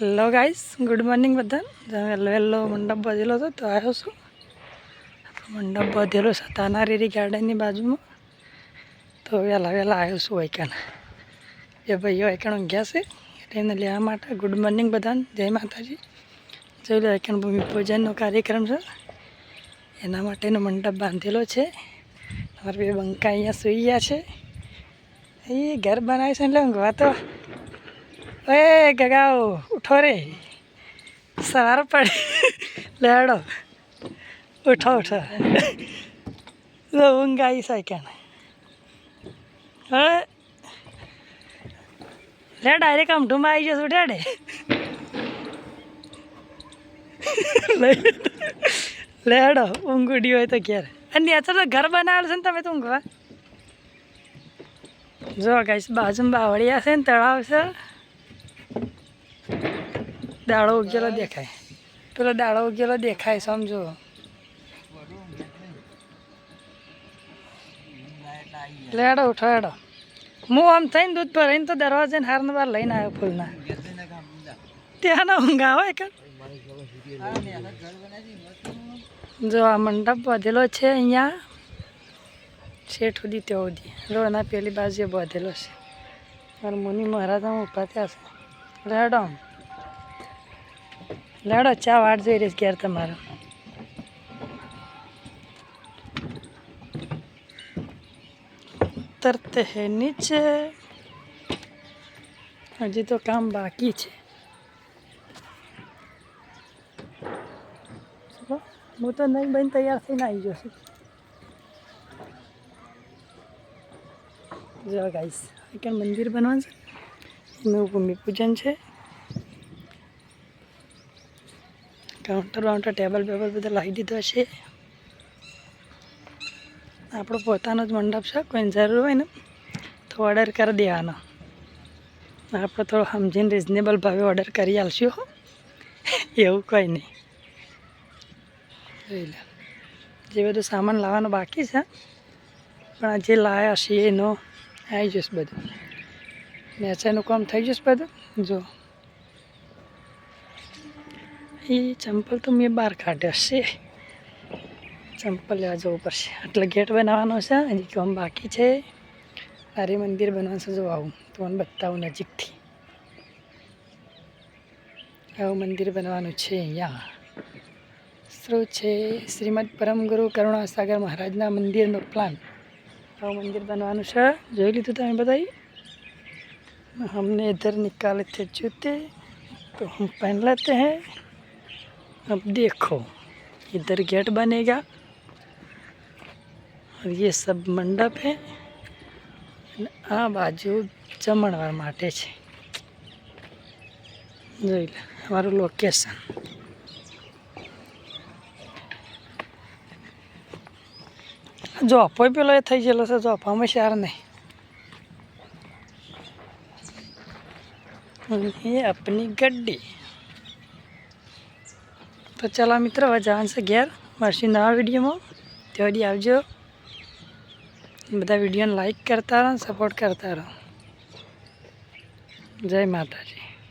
Hello guys good morning બધા. વહેલો વહેલો મંડપ બાંધેલો હતો, તો આવ્યો છું. મંડપ બાંધેલો છે, તાનારીરી ગાર્ડનની બાજુમાં. તો વહેલા વહેલા આવ્યો છું વૈકાન એ ભાઈઓ વૈકાણ ઊંઘ્યા છે, એટલે એને લેવા માટે ગુડ મોર્નિંગ બધાને. જય માતાજી. જોઈ લો વૈકાણ ભૂમિ પૂજનનો કાર્યક્રમ છે. એના માટેનો મંડપ બાંધેલો છે. અમારા બે બંકા અહીંયા સૂઈ ગયા છે. એ ઘર બનાવે છે, એટલે ઊંઘવા તો ઓએ ગગાઓ, ઉઠો રે. સવાર પડી. લેડો. ઉઠો ઉઠો. ઊંઘ આવી સાયકાને હવે લે ડાયરેક્ટ અમઠુંમાં આવી જશું ડેડે લેડો, ઊંઘ ઉડી હોય તો ક્યારે? અને અત્યારે તો ઘર બનાવેલું છે ને તમે તો ઊંઘવા જો ગાઈસ બાજુમાં બાવળિયા છે ને, તળાવ છે. દાડો ઉગેલો દેખાય. પેલો દાડો ઉગેલો દેખાય, સમજો. લેડો, ઉઠો હું આમ થઈને દૂધ ભરાઈને તો દરવાજે હારને બાર લઈને આવ્યો ફૂલના. ત્યાં ના ઊંઘા હોય કે? જો આ મંડપ બાંધેલો છે અહીંયા. શેઠ સુધી તેઓ સુધી. જો એના પેલી બાજુએ બાંધેલો છે. મારા મુનિ મહારાજ ઊભા થયા છે. આમ. લેડો, ચા વાટ જોઈ રહીશ ઘેર તમારો. ઉતરતે હે નીચે. હજી તો કામ બાકી છે. હું તો નહીં બન તૈયાર થઈને આવી જશું જો ગાઈસ કે મંદિર બનવાનું છે. એનું ભૂમિપૂજન છે. કાઉન્ટર વાઉન્ટર ટેબલ બેબલ બધા લાવી દીધો છે. આપણો પોતાનો જ મંડપ છે, કોઈને જરૂર હોય ને, તો ઓર્ડર કરી દેવાનો. આપણે થોડો સમજીને રિઝનેબલ ભાવે ઓર્ડર કરી આલશું એવું કંઈ નહીં. જે બધું સામાન લાવવાનો બાકી છે, પણ આ જે લાવ્યા છીએ એનો આવી જશે બધું. નેચાનું કામ થઈ જશે બધું? જો. એ ચંપલ તો મેં બહાર કાઢ્યો છે ચંપલ લેવા જવું પડશે એટલે ગેટ બનાવવાનો છે હજી કામ બાકી છે મારે મંદિર બનવાનું છે જો આવું તો મને બતાવું નજીકથી આવું મંદિર બનવાનું છે અહીંયા શું છે શ્રીમદ પરમગુરુ કરુણાસાગર મહારાજના મંદિરનો પ્લાન આવું મંદિર બનવાનું છે જોઈ લીધું તમે બધાઈ हमने इधर निकाले थे जूते तो हम पहन लेते हैं अब देखो, इधर गेट बनेगा। और ये सब મંડપ હે આ બાજુ જમણવાર માટે છે જોઈ લે અમારું લોકેશન જોપો પેલો એ થઈ ગયેલો છે જોપામાં શાર નહીં એ अपनी गड्डी। તો ચાલો મિત્રો, હવે જવાનું છે ઘેર. મળશું નવા વિડીયોમાં. ત્યાં આવજો. બધા વિડીયોને લાઈક કરતા રહો સપોર્ટ કરતા રહો. જય માતાજી.